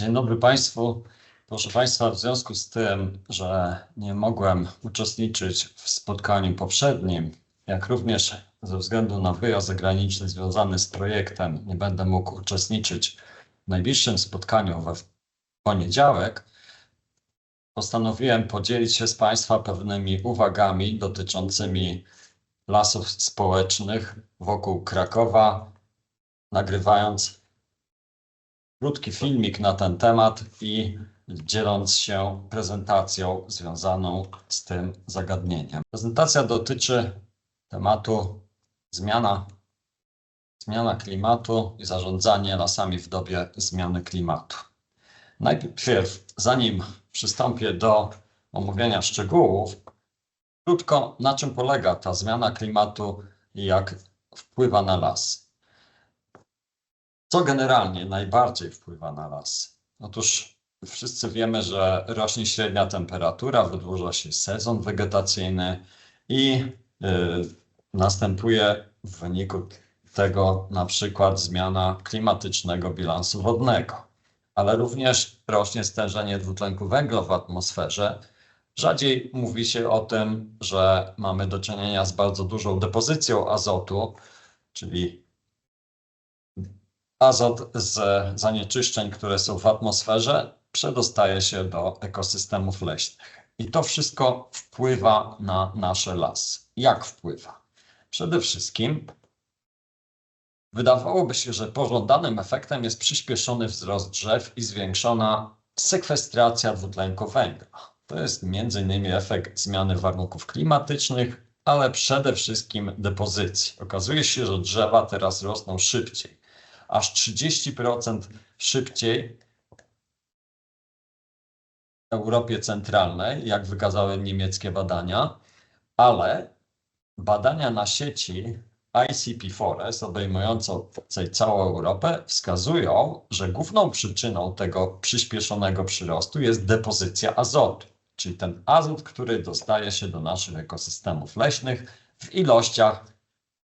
Dzień dobry Państwu. Proszę Państwa, w związku z tym, że nie mogłem uczestniczyć w spotkaniu poprzednim, jak również ze względu na wyjazd zagraniczny związany z projektem, nie będę mógł uczestniczyć w najbliższym spotkaniu we poniedziałek, postanowiłem podzielić się z Państwa pewnymi uwagami dotyczącymi lasów społecznych wokół Krakowa, nagrywając krótki filmik na ten temat i dzieląc się prezentacją związaną z tym zagadnieniem. Prezentacja dotyczy tematu zmiana, zmiana klimatu i zarządzanie lasami w dobie zmiany klimatu. Najpierw, zanim przystąpię do omówienia szczegółów, krótko na czym polega ta zmiana klimatu i jak wpływa na las. Co generalnie najbardziej wpływa na las? Otóż wszyscy wiemy, że rośnie średnia temperatura, wydłuża się sezon wegetacyjny i y, następuje w wyniku tego na przykład zmiana klimatycznego bilansu wodnego, ale również rośnie stężenie dwutlenku węgla w atmosferze. Rzadziej mówi się o tym, że mamy do czynienia z bardzo dużą depozycją azotu, czyli azot z zanieczyszczeń, które są w atmosferze, przedostaje się do ekosystemów leśnych. I to wszystko wpływa na nasze lasy. Jak wpływa? Przede wszystkim wydawałoby się, że pożądanym efektem jest przyspieszony wzrost drzew i zwiększona sekwestracja dwutlenku węgla. To jest m.in. efekt zmiany warunków klimatycznych, ale przede wszystkim depozycji. Okazuje się, że drzewa teraz rosną szybciej, aż 30% szybciej w Europie Centralnej, jak wykazały niemieckie badania, ale badania na sieci ICP Forest obejmującej całą Europę wskazują, że główną przyczyną tego przyspieszonego przyrostu jest depozycja azotu, czyli ten azot, który dostaje się do naszych ekosystemów leśnych w ilościach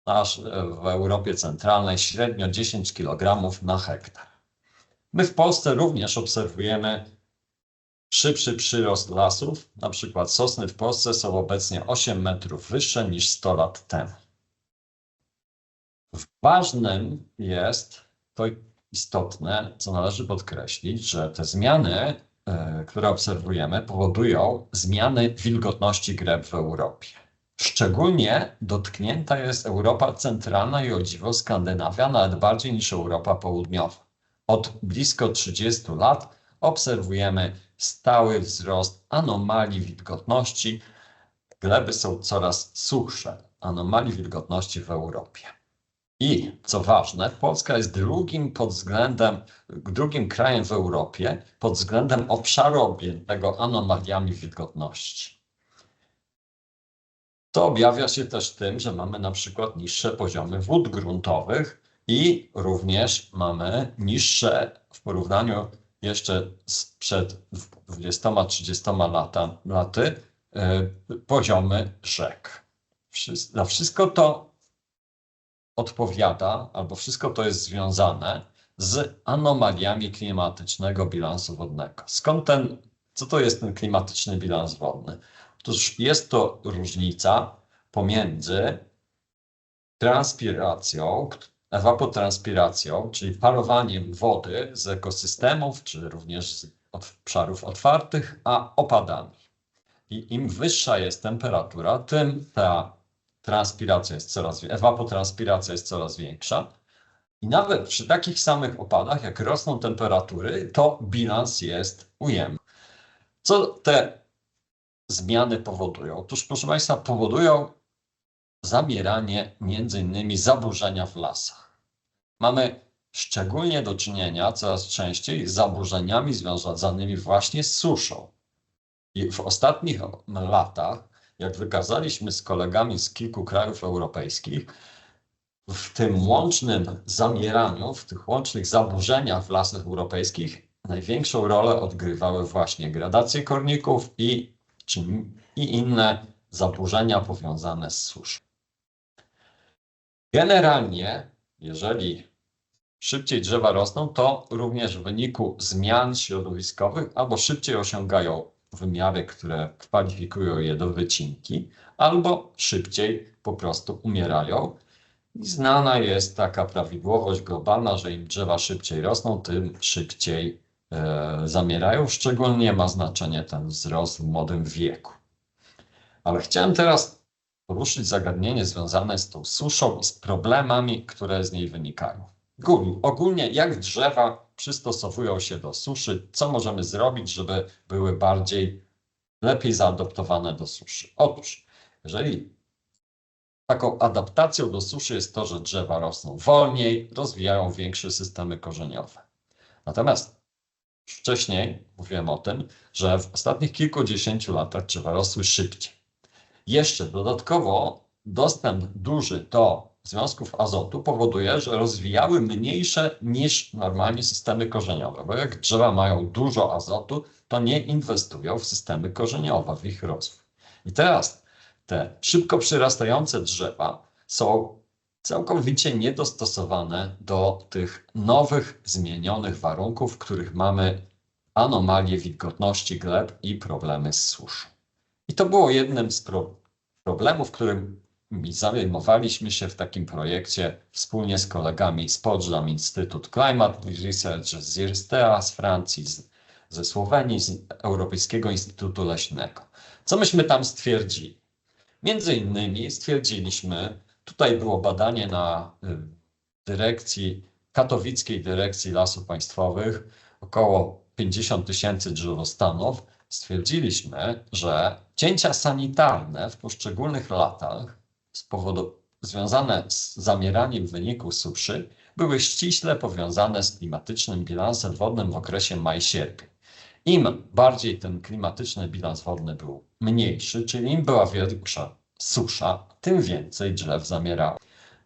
nasz, w Europie Centralnej średnio 10 kg na hektar. My w Polsce również obserwujemy szybszy przyrost lasów. Na przykład sosny w Polsce są obecnie 8 metrów wyższe niż 100 lat temu. Ważnym jest to istotne, co należy podkreślić, że te zmiany, e, które obserwujemy, powodują zmiany wilgotności gleb w Europie. Szczególnie dotknięta jest Europa centralna i o dziwo Skandynawia, nawet bardziej niż Europa południowa. Od blisko 30 lat obserwujemy stały wzrost anomalii wilgotności. Gleby są coraz suchsze, anomalii wilgotności w Europie. I co ważne, Polska jest drugim pod względem, drugim krajem w Europie pod względem obszaru objętego anomaliami wilgotności. To objawia się też tym, że mamy na przykład niższe poziomy wód gruntowych i również mamy niższe w porównaniu jeszcze sprzed 20-30 lata, laty e, poziomy rzek. Wszystko, wszystko to odpowiada, albo wszystko to jest związane z anomaliami klimatycznego bilansu wodnego. Skąd ten, co to jest ten klimatyczny bilans wodny? Otóż jest to różnica pomiędzy transpiracją, ewapotranspiracją, czyli parowaniem wody z ekosystemów, czy również z obszarów otwartych, a opadami. I im wyższa jest temperatura, tym ta transpiracja jest coraz, ewapotranspiracja jest coraz większa. I nawet przy takich samych opadach, jak rosną temperatury, to bilans jest ujemny. Co te zmiany powodują? Otóż, proszę Państwa, powodują zamieranie między innymi zaburzenia w lasach. Mamy szczególnie do czynienia coraz częściej z zaburzeniami związanymi właśnie z suszą. I w ostatnich latach, jak wykazaliśmy z kolegami z kilku krajów europejskich, w tym łącznym zamieraniu, w tych łącznych zaburzeniach w lasach europejskich największą rolę odgrywały właśnie gradacje korników i, czy, i inne zaburzenia powiązane z suszą. Generalnie, jeżeli szybciej drzewa rosną, to również w wyniku zmian środowiskowych albo szybciej osiągają wymiary, które kwalifikują je do wycinki, albo szybciej po prostu umierają. I znana jest taka prawidłowość globalna, że im drzewa szybciej rosną, tym szybciej zamierają. Szczególnie ma znaczenie ten wzrost w młodym wieku. Ale chciałem teraz poruszyć zagadnienie związane z tą suszą z problemami, które z niej wynikają. Ogólnie jak drzewa przystosowują się do suszy, co możemy zrobić, żeby były bardziej, lepiej zaadoptowane do suszy? Otóż, jeżeli taką adaptacją do suszy jest to, że drzewa rosną wolniej, rozwijają większe systemy korzeniowe. Natomiast wcześniej mówiłem o tym, że w ostatnich kilkudziesięciu latach drzewa rosły szybciej. Jeszcze dodatkowo dostęp duży do związków azotu powoduje, że rozwijały mniejsze niż normalnie systemy korzeniowe, bo jak drzewa mają dużo azotu, to nie inwestują w systemy korzeniowe, w ich rozwój. I teraz te szybko przyrastające drzewa są całkowicie niedostosowane do tych nowych, zmienionych warunków, w których mamy anomalie wilgotności gleb i problemy z suszą. I to było jednym z pro problemów, którym zajmowaliśmy się w takim projekcie wspólnie z kolegami z Potsdam Institute Climate Research, z IRSTEA z Francji, z, ze Słowenii, z Europejskiego Instytutu Leśnego. Co myśmy tam stwierdzili? Między innymi stwierdziliśmy, tutaj było badanie na y, dyrekcji, katowickiej dyrekcji lasów państwowych, około 50 tysięcy drzewostanów. Stwierdziliśmy, że cięcia sanitarne w poszczególnych latach związane z zamieraniem wyniku suszy były ściśle powiązane z klimatycznym bilansem wodnym w okresie maj-sierpień. Im bardziej ten klimatyczny bilans wodny był mniejszy, czyli im była większa susza, tym więcej drzew zamierało.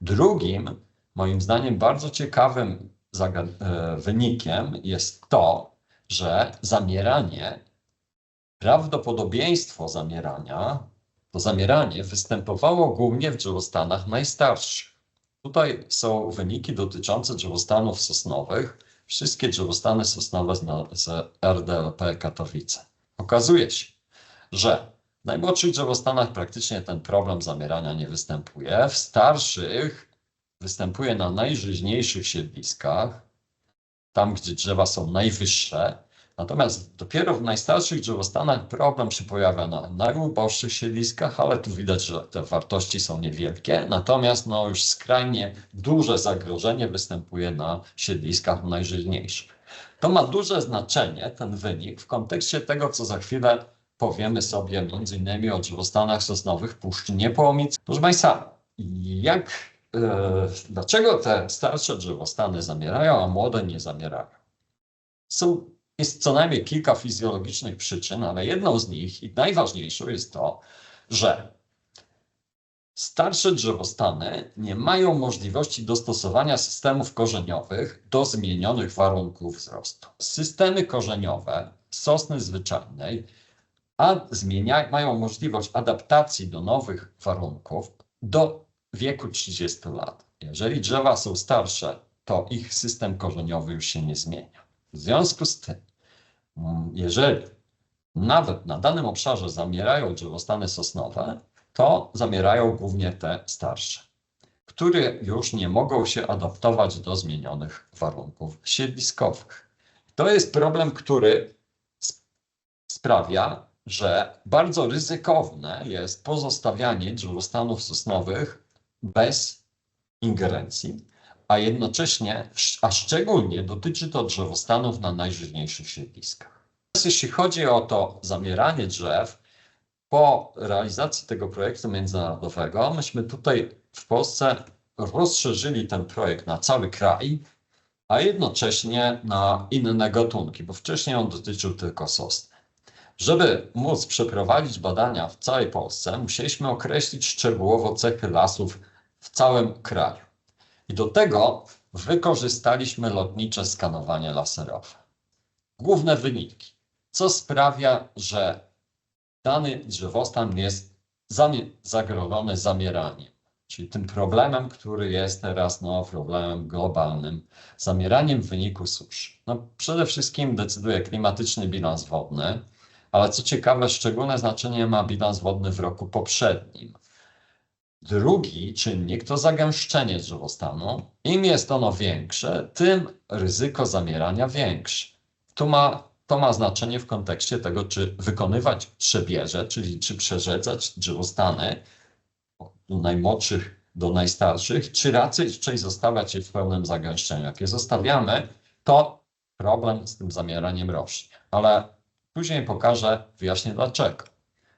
Drugim, moim zdaniem, bardzo ciekawym e, wynikiem jest to, że zamieranie, prawdopodobieństwo zamierania, to zamieranie występowało głównie w drzewostanach najstarszych. Tutaj są wyniki dotyczące drzewostanów sosnowych, wszystkie drzewostany sosnowe z RDLP Katowice. Okazuje się, że w najmłodszych drzewostanach praktycznie ten problem zamierania nie występuje. W starszych występuje na najżyźniejszych siedliskach, tam gdzie drzewa są najwyższe. Natomiast dopiero w najstarszych drzewostanach problem się pojawia na najuboższych siedliskach, ale tu widać, że te wartości są niewielkie. Natomiast no, już skrajnie duże zagrożenie występuje na siedliskach najżyźniejszych. To ma duże znaczenie, ten wynik, w kontekście tego, co za chwilę powiemy sobie między innymi o drzewostanach sosnowych Puszczy Niepołomic. Proszę Państwa, jak, e, dlaczego te starsze drzewostany zamierają, a młode nie zamierają? Są, jest co najmniej kilka fizjologicznych przyczyn, ale jedną z nich i najważniejszą jest to, że starsze drzewostany nie mają możliwości dostosowania systemów korzeniowych do zmienionych warunków wzrostu. Systemy korzeniowe sosny zwyczajnej a zmienia, mają możliwość adaptacji do nowych warunków do wieku 30 lat. Jeżeli drzewa są starsze, to ich system korzeniowy już się nie zmienia. W związku z tym, mm, jeżeli nawet na danym obszarze zamierają drzewostany sosnowe, to zamierają głównie te starsze, które już nie mogą się adaptować do zmienionych warunków siedliskowych. To jest problem, który sprawia, że bardzo ryzykowne jest pozostawianie drzewostanów sosnowych bez ingerencji, a jednocześnie, a szczególnie dotyczy to drzewostanów na najżyźniejszych siedliskach. Jeśli chodzi o to zamieranie drzew, po realizacji tego projektu międzynarodowego, myśmy tutaj w Polsce rozszerzyli ten projekt na cały kraj, a jednocześnie na inne gatunki, bo wcześniej on dotyczył tylko sosny. Żeby móc przeprowadzić badania w całej Polsce, musieliśmy określić szczegółowo cechy lasów w całym kraju. I do tego wykorzystaliśmy lotnicze skanowanie laserowe. Główne wyniki. Co sprawia, że dany drzewostan jest zagrożony zamieraniem? czyli tym problemem, który jest teraz no, problemem globalnym, zamieraniem w wyniku suszy. No, przede wszystkim decyduje klimatyczny bilans wodny, ale co ciekawe, szczególne znaczenie ma bilans wodny w roku poprzednim. Drugi czynnik to zagęszczenie drzewostanu. Im jest ono większe, tym ryzyko zamierania większe. Tu ma, to ma znaczenie w kontekście tego, czy wykonywać trzebierze, czyli czy przerzedzać drzewostany od najmłodszych do najstarszych, czy raczej zostawiać je w pełnym zagęszczeniu. Jak je zostawiamy, to problem z tym zamieraniem rośnie. Ale później pokażę, wyjaśnię dlaczego.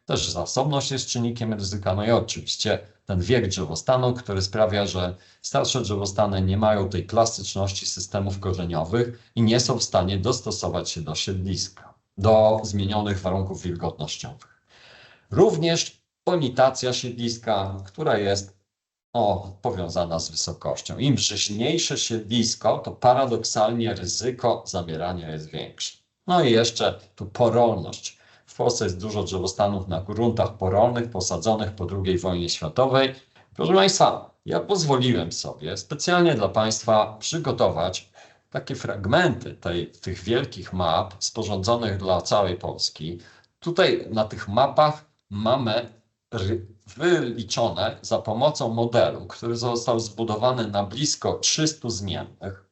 Też zasobność jest czynnikiem ryzyka, no i oczywiście ten wiek drzewostanu, który sprawia, że starsze drzewostany nie mają tej plastyczności systemów korzeniowych i nie są w stanie dostosować się do siedliska, do zmienionych warunków wilgotnościowych. Również bonitacja siedliska, która jest powiązana z wysokością. Im wcześniejsze siedlisko, to paradoksalnie ryzyko zamierania jest większe. No i jeszcze tu porolność. W Polsce jest dużo drzewostanów na gruntach porolnych posadzonych po II wojnie światowej. Proszę Państwa, ja pozwoliłem sobie specjalnie dla Państwa przygotować takie fragmenty tej, tych wielkich map sporządzonych dla całej Polski. Tutaj na tych mapach mamy wyliczone za pomocą modelu, który został zbudowany na blisko 300 zmiennych,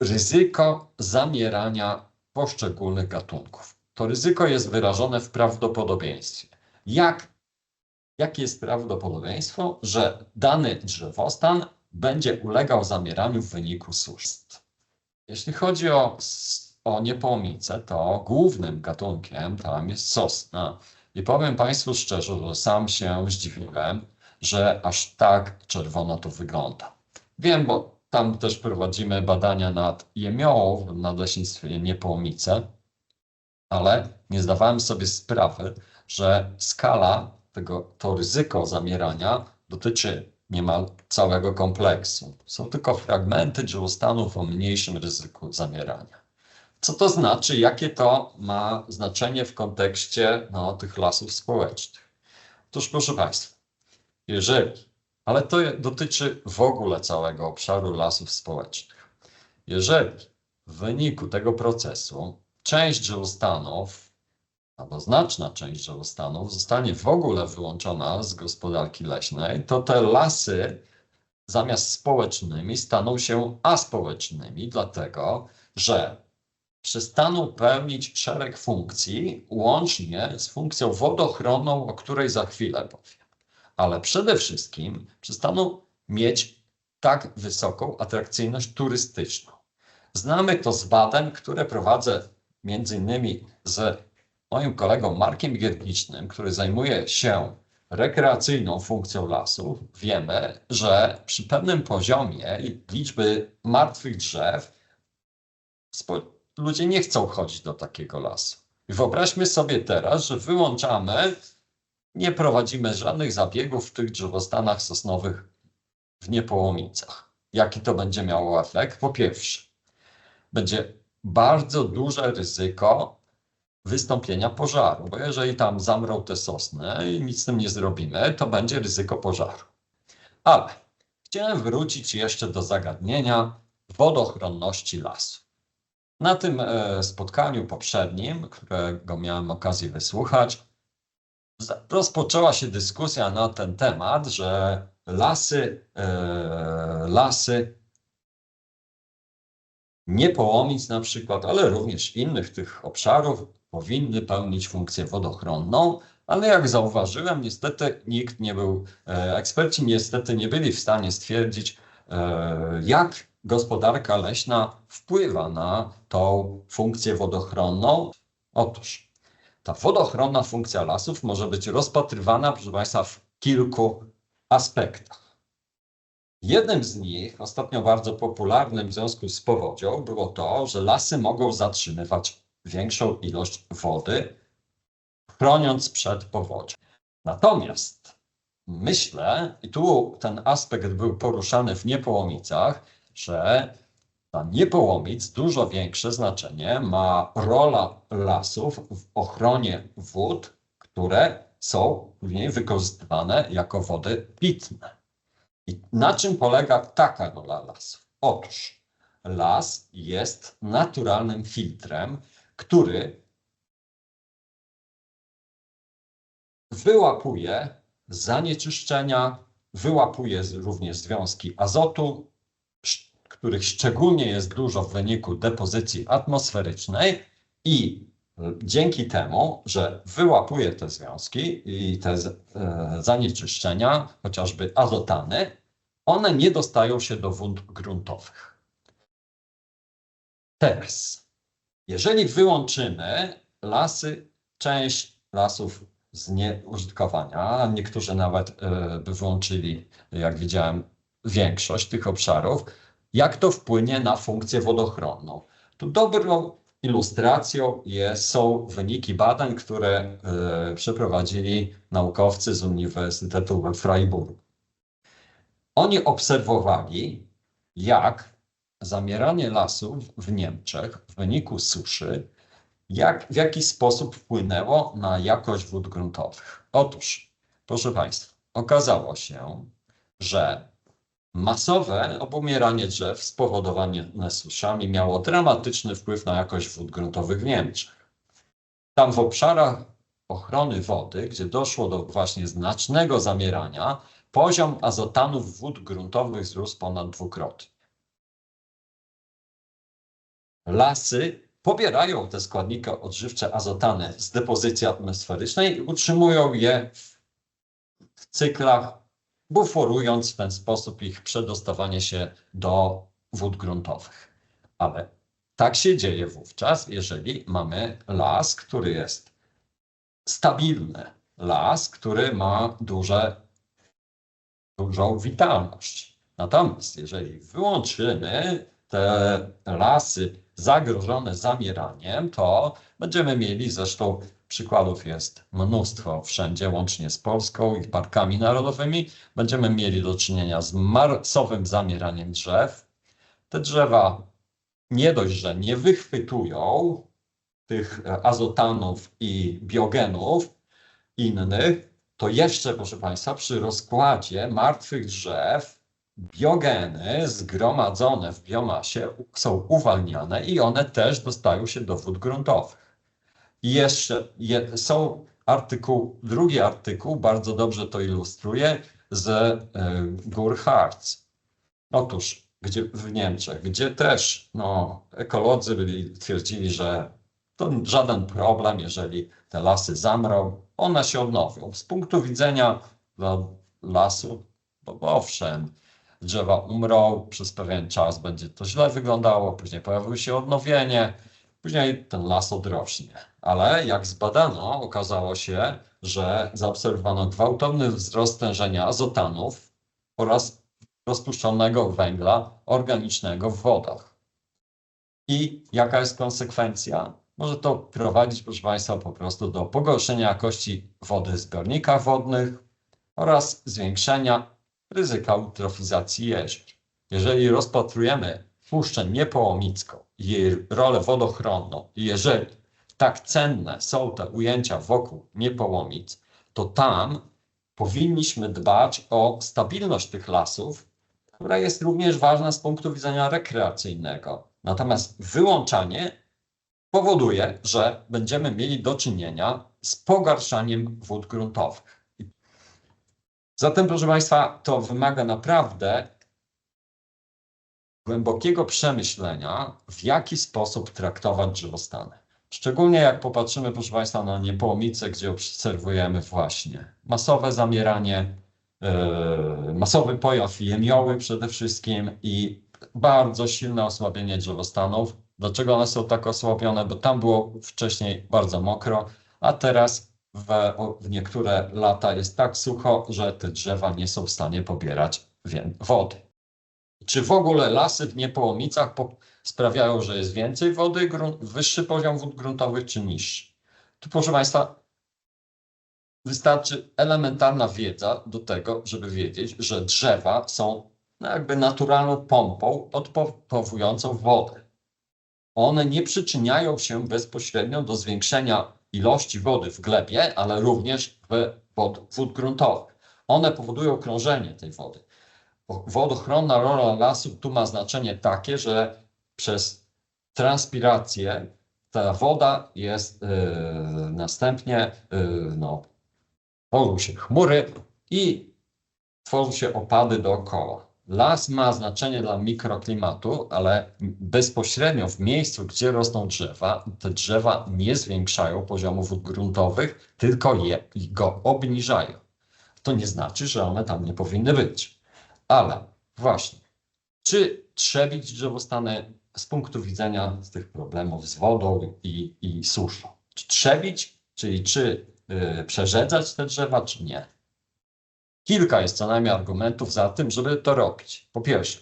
ryzyko zamierania poszczególnych gatunków. To ryzyko jest wyrażone w prawdopodobieństwie. Jak, jakie jest prawdopodobieństwo, że dany drzewostan będzie ulegał zamieraniu w wyniku suszy? Jeśli chodzi o, o niepołomice, to głównym gatunkiem tam jest sosna. I powiem Państwu szczerze, że sam się zdziwiłem, że aż tak czerwono to wygląda. Wiem, bo tam też prowadzimy badania nad jemiołą w nadleśnictwie Niepołomice, ale nie zdawałem sobie sprawy, że skala tego, to ryzyko zamierania dotyczy niemal całego kompleksu. Są tylko fragmenty dziełostanów o mniejszym ryzyku zamierania. Co to znaczy, jakie to ma znaczenie w kontekście no, tych lasów społecznych? Otóż, proszę Państwa, jeżeli, ale to dotyczy w ogóle całego obszaru lasów społecznych, jeżeli w wyniku tego procesu część drzewostanów, albo znaczna część drzewostanów zostanie w ogóle wyłączona z gospodarki leśnej, to te lasy zamiast społecznymi staną się aspołecznymi, dlatego że przestaną pełnić szereg funkcji, łącznie z funkcją wodochronną, o której za chwilę powiem. Ale przede wszystkim przestaną mieć tak wysoką atrakcyjność turystyczną. Znamy to z badań, które prowadzę między innymi z moim kolegą Markiem Giernicznym, który zajmuje się rekreacyjną funkcją lasów. Wiemy, że przy pewnym poziomie liczby martwych drzew ludzie nie chcą chodzić do takiego lasu. I wyobraźmy sobie teraz, że wyłączamy, nie prowadzimy żadnych zabiegów w tych drzewostanach sosnowych w Niepołomicach. Jaki to będzie miało efekt? Po pierwsze, będzie bardzo duże ryzyko wystąpienia pożaru, bo jeżeli tam zamrą te sosny i nic z tym nie zrobimy, to będzie ryzyko pożaru. Ale chciałem wrócić jeszcze do zagadnienia wodochronności lasu. Na tym e, spotkaniu poprzednim, którego miałem okazję wysłuchać, rozpoczęła się dyskusja na ten temat, że lasy, e, lasy Niepołomic na przykład, ale również innych tych obszarów powinny pełnić funkcję wodochronną, ale jak zauważyłem, niestety nikt nie był, e, eksperci niestety nie byli w stanie stwierdzić, jak gospodarka leśna wpływa na tą funkcję wodochronną? Otóż ta wodochronna funkcja lasów może być rozpatrywana, proszę Państwa, w kilku aspektach. Jednym z nich, ostatnio bardzo popularnym w związku z powodzią, było to, że lasy mogą zatrzymywać większą ilość wody, chroniąc przed powodzią. Natomiast myślę, i tu ten aspekt był poruszany w Niepołomicach, że niepołomic dużo większe znaczenie ma rola lasów w ochronie wód, które są później wykorzystywane jako wody pitne. I na czym polega taka rola lasów? Otóż las jest naturalnym filtrem, który wyłapuje zanieczyszczenia, wyłapuje również związki azotu, których szczególnie jest dużo w wyniku depozycji atmosferycznej i y, dzięki temu, że wyłapuje te związki i te e, zanieczyszczenia, chociażby azotany, one nie dostają się do wód gruntowych. Teraz, jeżeli wyłączymy lasy, część lasów z nieużytkowania, niektórzy nawet e, by wyłączyli, jak widziałem, większość tych obszarów, jak to wpłynie na funkcję wodochronną? Tu dobrą ilustracją jest, są wyniki badań, które e, przeprowadzili naukowcy z Uniwersytetu we Freiburgu. Oni obserwowali, jak zamieranie lasów w Niemczech w wyniku suszy, jak, w jaki sposób wpłynęło na jakość wód gruntowych. Otóż, proszę Państwa, okazało się, że masowe obumieranie drzew spowodowane suszami miało dramatyczny wpływ na jakość wód gruntowych w Niemczech. Tam w obszarach ochrony wody, gdzie doszło do właśnie znacznego zamierania, poziom azotanów wód gruntowych wzrósł ponad dwukrotnie. Lasy pobierają te składniki odżywcze azotany z depozycji atmosferycznej i utrzymują je w, cyklach, buforując w ten sposób ich przedostawanie się do wód gruntowych. Ale tak się dzieje wówczas, jeżeli mamy las, który jest stabilny, las, który ma duże, dużą witalność. Natomiast jeżeli wyłączymy te lasy zagrożone zamieraniem, to będziemy mieli, zresztą przykładów jest mnóstwo wszędzie, łącznie z Polską i parkami narodowymi, będziemy mieli do czynienia z masowym zamieraniem drzew. Te drzewa nie dość, że nie wychwytują tych azotanów i biogenów innych, to jeszcze, proszę Państwa, przy rozkładzie martwych drzew biogeny zgromadzone w biomasie są uwalniane i one też dostają się do wód gruntowych. I jeszcze je, są artykuł, drugi artykuł bardzo dobrze to ilustruje z y, gór Harz. Otóż gdzie, w Niemczech, gdzie też no, ekolodzy byli, twierdzili, że to żaden problem, jeżeli te lasy zamrą, one się odnowią. Z punktu widzenia no, lasu, bo owszem, drzewa umrą, przez pewien czas będzie to źle wyglądało, później pojawiło się odnowienie, później ten las odrośnie. Ale jak zbadano, okazało się, że zaobserwowano gwałtowny wzrost stężenia azotanów oraz rozpuszczonego węgla organicznego w wodach. I jaka jest konsekwencja? Może to prowadzić, proszę Państwa, po prostu do pogorszenia jakości wody w zbiornikach wodnych oraz zwiększenia ryzyka eutrofizacji jezior. Jeżeli rozpatrujemy Puszczę Niepołomicką i jej rolę wodochronną i jeżeli tak cenne są te ujęcia wokół Niepołomic, to tam powinniśmy dbać o stabilność tych lasów, która jest również ważna z punktu widzenia rekreacyjnego. Natomiast wyłączanie powoduje, że będziemy mieli do czynienia z pogarszaniem wód gruntowych. Zatem, proszę Państwa, to wymaga naprawdę głębokiego przemyślenia, w jaki sposób traktować drzewostany. Szczególnie jak popatrzymy, proszę Państwa, na niepołomice, gdzie obserwujemy właśnie masowe zamieranie, yy, masowy pojaw jemioły przede wszystkim i bardzo silne osłabienie drzewostanów. Dlaczego one są tak osłabione? Bo tam było wcześniej bardzo mokro, a teraz w, w niektóre lata jest tak sucho, że te drzewa nie są w stanie pobierać wody. Czy w ogóle lasy w niepołomicach po, sprawiają, że jest więcej wody, wyższy poziom wód gruntowych czy niższy? Tu proszę Państwa, wystarczy elementarna wiedza do tego, żeby wiedzieć, że drzewa są no jakby naturalną pompą odpowującą wodę. One nie przyczyniają się bezpośrednio do zwiększenia ilości wody w glebie, ale również w wod, wód gruntowych. One powodują krążenie tej wody. Wodochronna rola lasu tu ma znaczenie takie, że przez transpirację ta woda jest yy, następnie, yy, no, tworzą się chmury i tworzą się opady dookoła. Las ma znaczenie dla mikroklimatu, ale bezpośrednio w miejscu, gdzie rosną drzewa, te drzewa nie zwiększają poziomu wód gruntowych, tylko je, go obniżają. To nie znaczy, że one tam nie powinny być. Ale właśnie, czy trzebić drzewostany z punktu widzenia z tych problemów z wodą i, i suszą? Czy trzebić, czyli czy y, przerzedzać te drzewa, czy nie? Kilka jest co najmniej argumentów za tym, żeby to robić. Po pierwsze,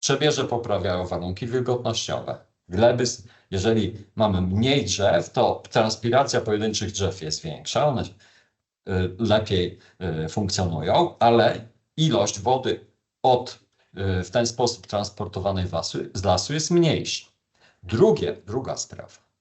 trzebieże poprawiają warunki wilgotnościowe. Gleby, jeżeli mamy mniej drzew, to transpiracja pojedynczych drzew jest większa, one y, lepiej y, funkcjonują, ale ilość wody od y, w ten sposób transportowanej z lasu jest mniejsza. Drugie, druga sprawa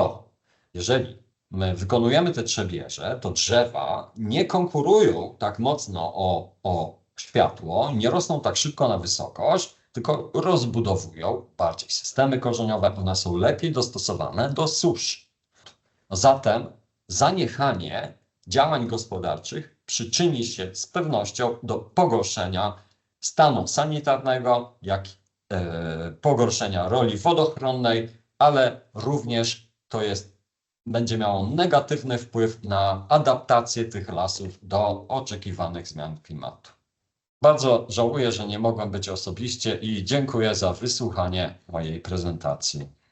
to, jeżeli my wykonujemy te trzebieże, to drzewa nie konkurują tak mocno o, o światło, nie rosną tak szybko na wysokość, tylko rozbudowują bardziej systemy korzeniowe, one są lepiej dostosowane do suszy. Zatem zaniechanie działań gospodarczych przyczyni się z pewnością do pogorszenia stanu sanitarnego, jak e, pogorszenia roli wodochronnej, ale również to jest, będzie miało negatywny wpływ na adaptację tych lasów do oczekiwanych zmian klimatu. Bardzo żałuję, że nie mogłem być osobiście i dziękuję za wysłuchanie mojej prezentacji.